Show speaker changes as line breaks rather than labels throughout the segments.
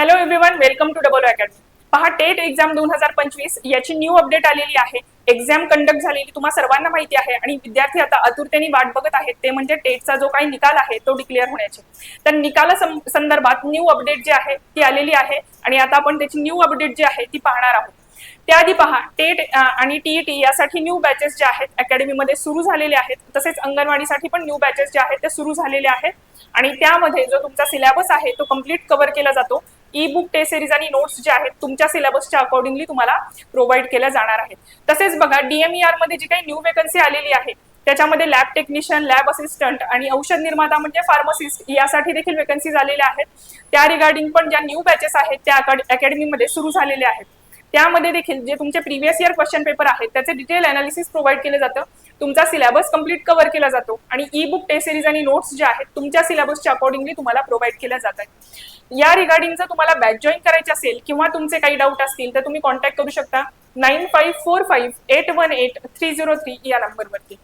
Hello everyone welcome to double academy पहा TET exam दोन हजार पंचवीस याची न्यू अपडेट आलेली आहे. एक्झाम कंडक्ट झालेली तुम्हाला सर्वांना माहिती आहे आणि विद्यार्थी आता आतुरतेने वाट बघत आहेत. ते म्हणजे टेटचा जो काही निकाल आहे तो डिक्लेअर होण्याचे. तर निकाला संदर्भात न्यू अपडेट जी आहे ती आलेली आहे आणि आता आपण त्याची न्यू अपडेट जी आहे ती पाहणार आहोत. त्याआधी पहा टेट आणि टीईटी यासाठी न्यू बॅचेस जे आहेत अकॅडमीमध्ये सुरू झालेले आहेत. तसेच अंगणवाडीसाठी पण न्यू बॅचेस जे आहेत ते सुरू झालेले आहेत. आणि त्यामध्ये जो तुमचा सिलेबस आहे तो कंप्लीट कव्हर केला जातो. ई बुक टेस्ट सिरीज आणि नोट्स जे आहेत तुमच्या सिलेबसच्या अकॉर्डिंगली तुम्हाला प्रोव्हाइड केल्या जाणार आहेत. तसेच बघा डीएमईआरमध्ये जी काही न्यू वेकन्सी आलेली आहे त्याच्यामध्ये लॅब टेक्निशियन लॅब असिस्टंट आणि औषध निर्माता म्हणजे फार्मसिस्ट यासाठी देखील वेकन्सीज आलेल्या आहेत. त्या रिगार्डिंग पण ज्या न्यू बॅचेस आहेत त्या अकॅडमीमध्ये सुरू झालेल्या आहेत. त्यामध्ये देखील जे तुमचे प्रिव्हियस इयर क्वेश्चन पेपर आहेत त्याचे डिटेल अनालिसिस प्रोव्हाइड केलं जातं. तुमचा सिलेबस कंप्लीट कव्हर केला जातो आणि ई बुक टेस्ट सिरीज आणि नोट्स जे आहेत तुमच्या सिलेबसच्या अकॉर्डिंगली तुम्हाला प्रोव्हाइड केल्या जात आहेत या रिगार्डिंग जर तुम्हाला बॅच जॉईन करायचे असेल किंवा तुमचे काही डाऊट असतील तर तुम्ही कॉन्टॅक्ट करू शकता nine five four five eight one eight three zero three या नंबरवरती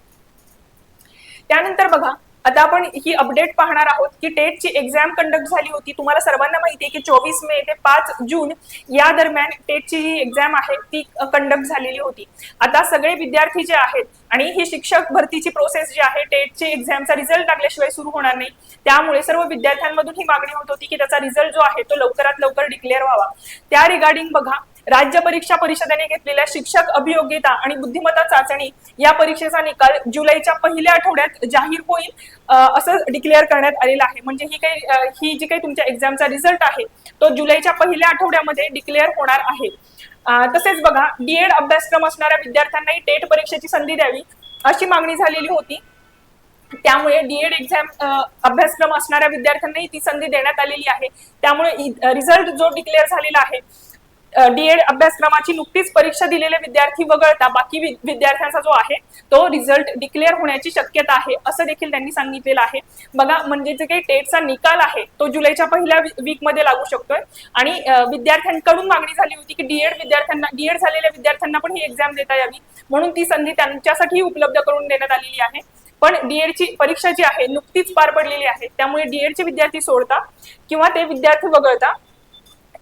त्यानंतर बघा आता आपण ही अपडेट पाहणार आहोत की टेटची एक्झाम कंडक्ट झाली होती. तुम्हाला सर्वांना माहिती आहे की चोवीस मे ते पाच जून या दरम्यान टेटची जी एक्झाम आहे ती कंडक्ट झालेली होती. आता सगळे विद्यार्थी जे आहेत आणि ही शिक्षक भरतीची प्रोसेस जी आहे टेटची एक्झामचा रिझल्ट लागल्याशिवाय सुरू होणार नाही. त्यामुळे सर्व विद्यार्थ्यांमधून ही मागणी होत होती की त्याचा रिझल्ट जो आहे तो लवकरात लवकर डिक्लेअर व्हावा. त्या रिगार्डिंग बघा राज्य परीक्षा परिषदेने घेतलेल्या शिक्षक अभियोग्यता आणि बुद्धिमत्ता चाचणी या परीक्षेचा निकाल जुलैच्या पहिल्या आठवड्यात जाहीर होईल असं डिक्लेअर करण्यात आलेलं आहे. म्हणजे ही काही ही जी काही तुमच्या एक्झामचा रिझल्ट आहे तो जुलैच्या पहिल्या आठवड्यामध्ये डिक्लेअर होणार आहे. तसेच बघा डीएड अभ्यासक्रम असणाऱ्या विद्यार्थ्यांनाही टेट परीक्षेची संधी द्यावी अशी मागणी झालेली होती. त्यामुळे डीएड एक्झाम अभ्यासक्रम असणाऱ्या विद्यार्थ्यांनाही ती संधी देण्यात आलेली आहे. त्यामुळे रिझल्ट जो डिक्लेअर झालेला आहे डीएड अभ्यासक्रमाची नुकतीच परीक्षा दिलेले विद्यार्थी वगळता बाकी विद्यार्थ्यांचा जो आहे तो रिझल्ट डिक्लेअर होण्याची शक्यता आहे असं देखील त्यांनी सांगितलेलं आहे. बघा म्हणजे जे काही टेटचा निकाल आहे तो जुलैच्या पहिल्या वीकमध्ये लागू शकतोय. आणि विद्यार्थ्यांकडून मागणी झाली होती की डीएड विद्यार्थ्यांना डीएड झालेल्या विद्यार्थ्यांना पण ही एक्झाम देता यावी म्हणून ती संधी त्यांच्यासाठी उपलब्ध करून देण्यात आलेली आहे. पण डीएडची परीक्षा जी आहे नुकतीच पार पडलेली आहे. त्यामुळे डीएडचे विद्यार्थी सोडता किंवा ते विद्यार्थी वगळता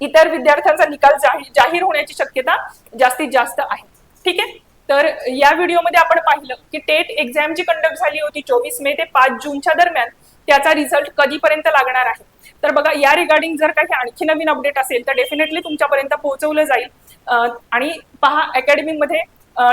इतर विद्यार्थ्यांचा निकाल जाहीर होण्याची शक्यता जास्तीत जास्त आहे. ठीक आहे? तर या व्हिडिओमध्ये आपण पाहिलं की टेट एक्झाम जी कंडक्ट झाली होती चोवीस मे ते पाच जूनच्या दरम्यान त्याचा रिझल्ट कधीपर्यंत लागणार आहे? तर बघा या रिगार्डिंग जर काही आणखी नवीन अपडेट असेल तर डेफिनेटली तुमच्यापर्यंत पोहोचवलं जाईल. आणि पहा अकॅडमीमध्ये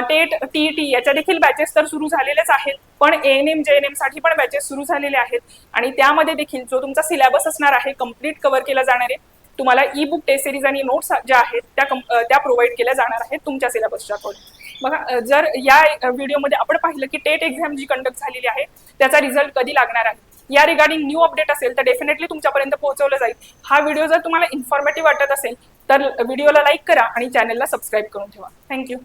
टेट टीईटी याच्या देखील बॅचेस तर सुरू झालेलेच आहेत पण एन एम जे एन एमसाठी पण बॅचेस सुरू झालेले आहेत. आणि त्यामध्ये देखील जो तुमचा सिलेबस असणार आहे कंप्लीट कव्हर केला जाणार आहे. तुम्हाला ई बुक टेस्ट सिरीज आणि नोट्स ज्या आहेत त्या कम- त्या प्रोव्हाइड केल्या जाणार आहेत तुमच्या सिलेबसच्या अकॉर्डिंग बघा जर या व्हिडिओमध्ये आपण पाहिलं की टेट एक्झाम जी कंडक्ट झालेली आहे त्याचा रिझल्ट कधी लागणार आहे? या रिगार्डिंग न्यू अपडेट असेल तर डेफिनेटली तुमच्यापर्यंत पोहोचवलं जाईल. हा व्हिडिओ जर तुम्हाला इन्फॉर्मेटिव्ह वाटत असेल तर व्हिडिओला लाईक करा आणि चॅनलला सबस्क्राईब करून ठेवा. थँक्यू